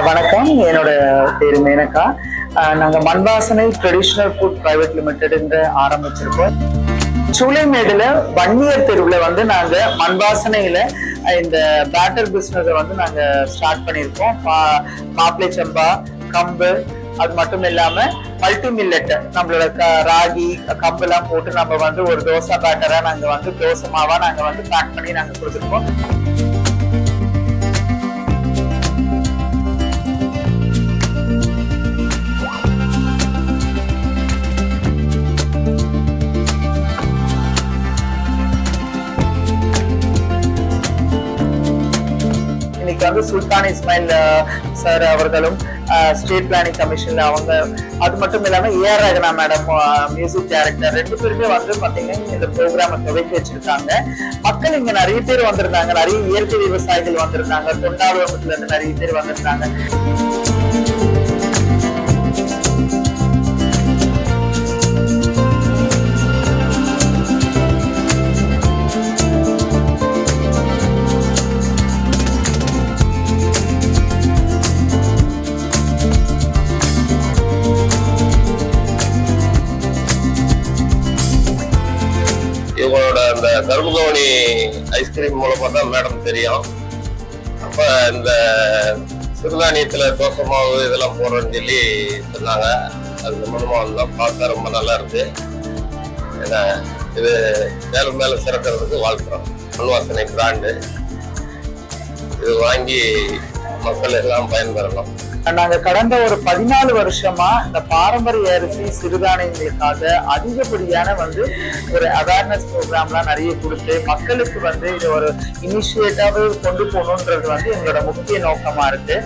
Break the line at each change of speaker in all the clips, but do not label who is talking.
வணக்கம். என்னோட பேரு மேனகா. நாங்கள் நாங்க Manvasanai traditional food private limited ஆரம்பிச்சிருக்கோம். சூளைமேடுல வன்னியர் தெருவுல வந்து நாங்க மண்வாசனையில இந்த பேட்டர் பிஸ்னஸை வந்து நாங்க ஸ்டார்ட் பண்ணியிருக்கோம். பா- மாப்பிளை சம்பா கம்பு அது மட்டும் இல்லாம மல்டி மில்லட் நம்மளோட க- ராகி கம்பு எல்லாம் போட்டு நம்ம வந்து ஒரு தோசை பேட்டரா நாங்க வந்து தோசை மாவா நாங்க வந்து பேக் பண்ணி நாங்க கொடுத்துருக்கோம். வந்து சுல்தான் இஸ்மாயில் சார் அவர்களும் ஸ்டேட் பிளானிங் கமிஷன்ல அவங்க அது மட்டும் இல்லாமல் A R Rehana madam music director ரெண்டு பேருமே வந்து பார்த்தீங்கன்னா இந்த ப்ரோக்ராமை துவக்கி வச்சிருக்காங்க. மக்கள் இங்கே நிறைய பேர் வந்திருந்தாங்க. நிறைய இயற்கை விவசாயிகள் வந்திருந்தாங்க. தொண்டாளுவரத்துல இருந்து நிறைய பேர் வந்திருந்தாங்க.
இந்த அந்த ஐஸ்கிரீம் மூலமா தான் மேடம் தெரியும். அப்ப இந்த சிறுதானியத்துல தோசை மாவு இதெல்லாம் போடுறோம்னு சொல்லி சொன்னாங்க. அது மூலமா வந்தோம் பார்க்க ரொம்ப நல்லா இருக்கு. ஏன்னா இது மேலும் மேலும் சிறக்கிறதுக்கு வாழ்த்துறோம். மண்வாசனை பிராண்டு. இது வாங்கி மக்கள் எல்லாம் பயன்பெறணும்.
நாங்க கடந்த ஒரு பதினாலு வருஷமா இந்த பாரம்பரிய அரிசி சிறுதானியங்களுக்காக அதிகப்படியான வந்து ஒரு அவேர்னஸ் ப்ரோக்ராம்லாம் நிறைய கொடுத்து மக்களுக்கு வந்து இது ஒரு இனிஷியேட்டாவே கொண்டு போகணுன்றது வந்து எங்களோட முக்கிய நோக்கமா இருக்கு.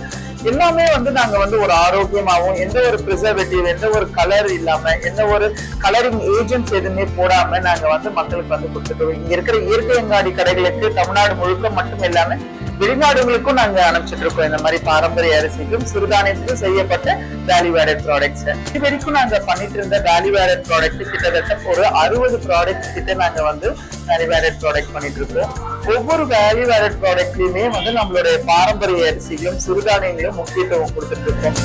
எல்லாமே வந்து நாங்க வந்து ஒரு ஆரோக்கியமாகவும் எந்த ஒரு ப்ரிசர்வேட்டிவ் எந்த ஒரு கலர் இல்லாம எந்த ஒரு கலரிங் ஏஜென்ட்ஸ் எதுவுமே போடாம நாங்க வந்து மக்களுக்கு வந்து கொடுத்துட்டோம் இங்க இருக்கிற இயற்கை அங்காடி கடைகளுக்கு தமிழ்நாடு முழுக்க மட்டும் இல்லாமல் வெளிநாடுகளுக்கும் நாங்க அனுப்பிச்சிட்டு இருக்கோம். இந்த மாதிரி பாரம்பரிய அரிசிக்கும் சிறுதானியத்துக்கும் செய்யப்பட்ட வேல்யூ ஆடட் ப்ராடக்ட்ஸ் இது வரைக்கும் நாங்க பண்ணிட்டு இருந்த வேல்யூ ஆடட் ப்ராடக்ட் கிட்டத்தட்ட ஒரு அறுபது ப்ராடக்ட் கிட்ட நாங்க வந்து வேல்யூ ஆடட் ப்ராடக்ட் பண்ணிட்டு இருக்கோம். ஒவ்வொரு வேல்யூ ஆடட் ப்ராடக்ட்லயுமே வந்து நம்மளுடைய பாரம்பரிய அரிசிகளும் சிறுதானியங்களும் முக்கியத்துவம் கொடுத்துட்டு இருக்கோம்.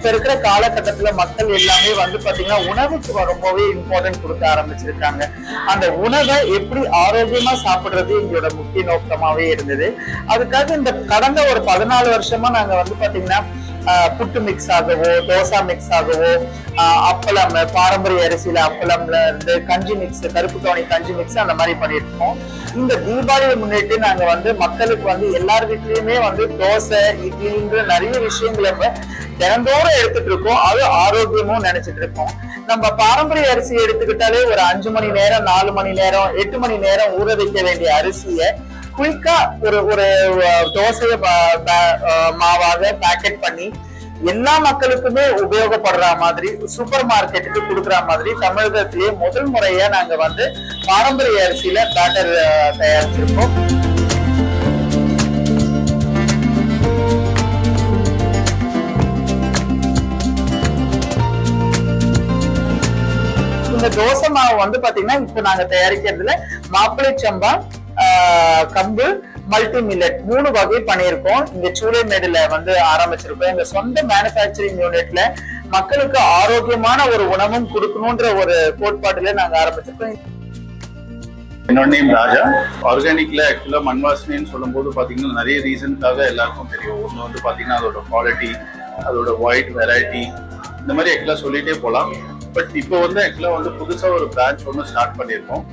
இப்ப இருக்கிற காலகட்டத்துல மக்கள் எல்லாமே வந்து பாத்தீங்கன்னா உணவுக்கு ரொம்பவே இம்பார்ட்டன்ட் கொடுக்க ஆரம்பிச்சிருக்காங்க. அந்த உணவை எப்படி ஆரோக்கியமா சாப்பிடுறது எங்களோட முக்கிய நோக்கமாவே இருந்தது. அதுக்காக இந்த கடந்த ஒரு பதினாலு வருஷமா நாங்க வந்து பாத்தீங்கன்னா புட்டு மிக்ஸ் ஆகவோ தோசா மிக்ஸ் ஆகவோ அப்பளம் பாரம்பரிய அரிசியில அப்பளம்ல இருந்து கஞ்சி மிக்ஸ் கருப்பு தவணை கஞ்சி மிக்ஸ் அந்த மாதிரி பண்ணியிருக்கோம். இந்த தீபாவளியை முன்னிட்டு நாங்க வந்து மக்களுக்கு வந்து எல்லார் வீட்லயுமே வந்து தோசை இட்லின்ற நிறைய விஷயங்களை தினந்தோறும் எடுத்துட்டு இருக்கோம். அது ஆரோக்கியமும் நினைச்சிட்டு இருக்கோம். நம்ம பாரம்பரிய அரிசியை எடுத்துக்கிட்டாலே ஒரு அஞ்சு மணி நேரம் நாலு மணி நேரம் எட்டு மணி நேரம் ஊற வைக்க வேண்டிய அரிசியை குயிக்கா ஒரு ஒரு தோசையை மாவாக பேக்கெட் பண்ணி எல்லா மக்களுக்குமே உபயோகப்படுற மாதிரி சூப்பர் மார்க்கெட்டுக்கு கொடுக்குற மாதிரி தமிழகத்திலேயே முதல் முறையா நாங்க வந்து பாரம்பரிய அரிசியில பேட்டர் தயாரிச்சிருக்கோம். இந்த தோசை மாவு வந்து பாத்தீங்கன்னா இப்ப நாங்க தயாரிக்கிறதுல மாப்பிளை சம்பா கம்பு மல்டி மில்லட் மூணு வகை பண்ணியிருக்கோம். இந்த சூளைமேடுல வந்து ஆரம்பிச்சிருக்கோம். எங்க சொந்த மேனுஃபேக்சரிங் யூனிட்ல மக்களுக்கு ஆரோக்கியமான ஒரு உணவும் கொடுக்கணுன்ற ஒரு கோட்பாட்டுல நாங்க ஆரம்பிச்சிருக்கோம்.
என்னோட நேம் ராஜா. ஆர்கானிக்ல ஆக்சுவலா மண்வாசனைன்னு சொல்லும்போது பாத்தீங்கன்னா நிறைய ரீசனுக்காக எல்லாருக்கும் தெரியும். ஒன்று வந்து பாத்தீங்கன்னா அதோட குவாலிட்டி அதோட ஒயிட் வெரைட்டி இந்த மாதிரி ஆக்சுவலா சொல்லிட்டே போகலாம் பட் இப்போ வந்து ஆக்சுவலா வந்து புதுசா ஒரு பிரான்ச் ஒன்று ஸ்டார்ட் பண்ணியிருக்கோம்.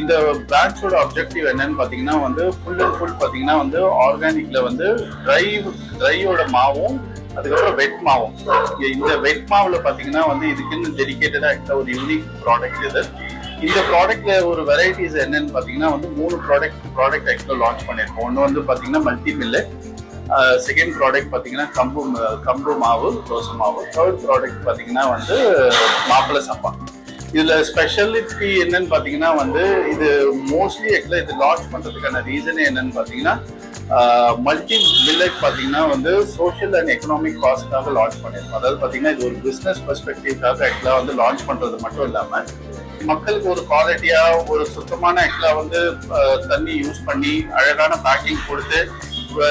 இந்த பிரான்ச்சோட அப்ஜெக்டிவ் என்னன்னு பாத்தீங்கன்னா வந்து ஃபுல் அண்ட் ஃபுல் பாத்தீங்கன்னா வந்து ஆர்கானிக்ல வந்து ட்ரை ட்ரையோட மாவும் அதுக்கப்புறம் வெட் மாவும். இந்த வெட் மாவுல பாத்தீங்கன்னா வந்து இதுக்குன்னு டெடிகேட்டடா ஒரு யூனிக் ப்ராடக்ட் இது. இந்த ப்ராடக்ட்ல ஒரு வெரைட்டிஸ் என்னன்னு பாத்தீங்கன்னா வந்து மூணு ப்ராடக்ட் ப்ராடக்ட் ஆக்சுவலாக லான்ச் பண்ணியிருக்கோம் ஒன்று வந்து பாத்தீங்கன்னா மல்டி மில்லு செகண்ட் ப்ராடக்ட் பாத்தீங்கன்னா கம்பு கம்பு மாவு தோசை மாவு. தேர்ட் ப்ராடக்ட் பாத்தீங்கன்னா வந்து மாப்பிள்ளை சம்பா இதுல ஸ்பெஷாலிட்டி என்னன்னு பாத்தீங்கன்னா வந்து இது மோஸ்ட்லி ஆக்சுவலா இது லான்ச் பண்றதுக்கான ரீசன் என்னன்னு பாத்தீங்கன்னா மல்டி வில்லேஜ் பாத்தீங்கன்னா வந்து சோஷியல் அண்ட் எக்கனாமிக் காஸ்ட்காக லான்ச் பண்ணியிருக்கோம் அதாவது பாத்தீங்கன்னா இது ஒரு பிசினஸ் பெர்ஸ்பெக்டிவ்காக ஆக்சுவலா வந்து லான்ச் பண்றது மட்டும் இல்லாம மக்களுக்கு ஒரு குவாலிட்டியா ஒரு சுத்தமான ஆக்சுவலா வந்து தண்ணி யூஸ் பண்ணி அழகான பேக்கிங் கொடுத்து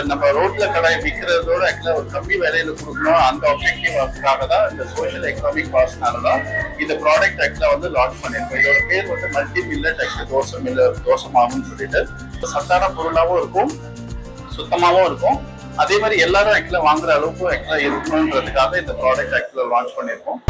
நம்ம ரோட்ல கடை விற்கிறதோட ஆக்சுவலா ஒரு கம்மி விலையில கொடுக்கணும். அந்த ஆப்ஜெக்டிவ்காக தான் இந்த சோஷியல் எக்கனாமிக் காஸ்ட்னால தான் இந்த ப்ராடக்ட் ஆக்சுவலா வந்து லான்ச் பண்ணியிருக்கோம். இதோட பேர் வந்து மல்டி மில்லட் ஆக்சுவலி தோசை மில்ல தோசை மாவுன்னு சொல்லிட்டு. சத்தான பொருளாகவும் இருக்கும் சுத்தமாகவும் இருக்கும். அதே மாதிரி எல்லாரும் ஆக்சுவலா வாங்குற அளவுக்கு ஆக்சுவலா இருக்கணுன்றதுக்காக இந்த ப்ராடக்ட் ஆக்சுவலா லான்ச் பண்ணியிருக்கோம்.